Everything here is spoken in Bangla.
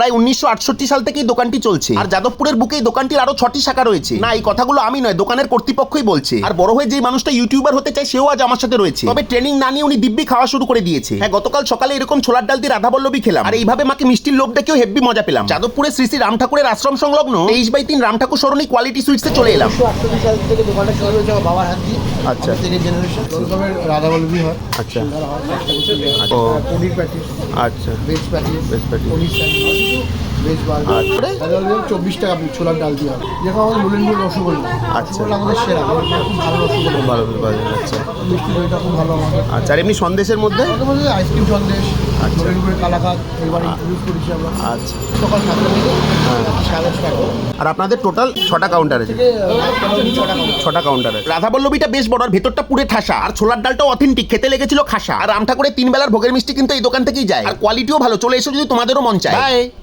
প্রায় উনিশশো আটষট্টি সাল থেকেই দোকানটি চলছে। আর যাদবপুরের বুকেই দোকানটির আরও ছটি শাখা রয়েছে। না এই কথাগুলো আমি নয় দোকানের কর্তৃপক্ষই বলছে। আর বড় হয়ে যে মানুষটা ইউটিউবার হতে চায় সেও আজ আমার সাথে রয়েছে। তবে ট্রেনিং না নিয়ে উনি দিব্যি খাওয়া শুরু করে দিয়েছে। হ্যাঁ গতকাল সকালে এরকম ছোলার ডাল দিয়ে রাধা বল্লবী খেলাম। আর এইভাবে মাকে মিষ্টির লোভ দেখেও হেব্বি মজা পেলাম। যাদবপুরের শ্রী শ্রী রাম ঠাকুরের আশ্রম সংলগ্ন তেইশ বাই তিন রাম ঠাকুর সরণি কোয়ালিটি সুইটসে চলে এলাম। উনিশশো আটষট্টি সাল থেকে দোকানটা শুরু হয়েছে আমার বাবার হাত দিয়ে। আচ্ছা। থেকে জেনারেশন রকমের রাধা বল্লভী হয়। আচ্ছা। প্যাটিস আচ্ছা। Veg patties veg burger. আচ্ছা। চব্বিশ টাকা ছোলার ডাল দিয়ে হবে। যেরকম আমাদের মুলেন্ডুর রসগোল্লা। আচ্ছা। আমাদের সেরা। খুব ভালো রসগোল্লা। ভালো আচ্ছা। মিষ্টি দইটা খুব ভালো আমাদের আচ্ছা আর এমনি সন্দেশের মধ্যে? আইসক্রিম সন্দেশ হ্যাঁ। করে। আর আপনাদের টোটাল ছটা কাউন্টার আছে? ছটা করে। কাউন্টার আছে। রাধা বল্লবীটা বেশ বড় আর ভেতরটা পুরে ঠাসা। আর ছোলার ডালটাও অথেন্টিক খেতে লেগেছিল খাসা। আর রাম ঠাকুরের তিন বেলার ভোগের মিষ্টি কিন্তু এই দোকান থেকেই যায়। আর কোয়ালিটিও ভালো। চলে এসো যদি তোমাদেরও মন চায়।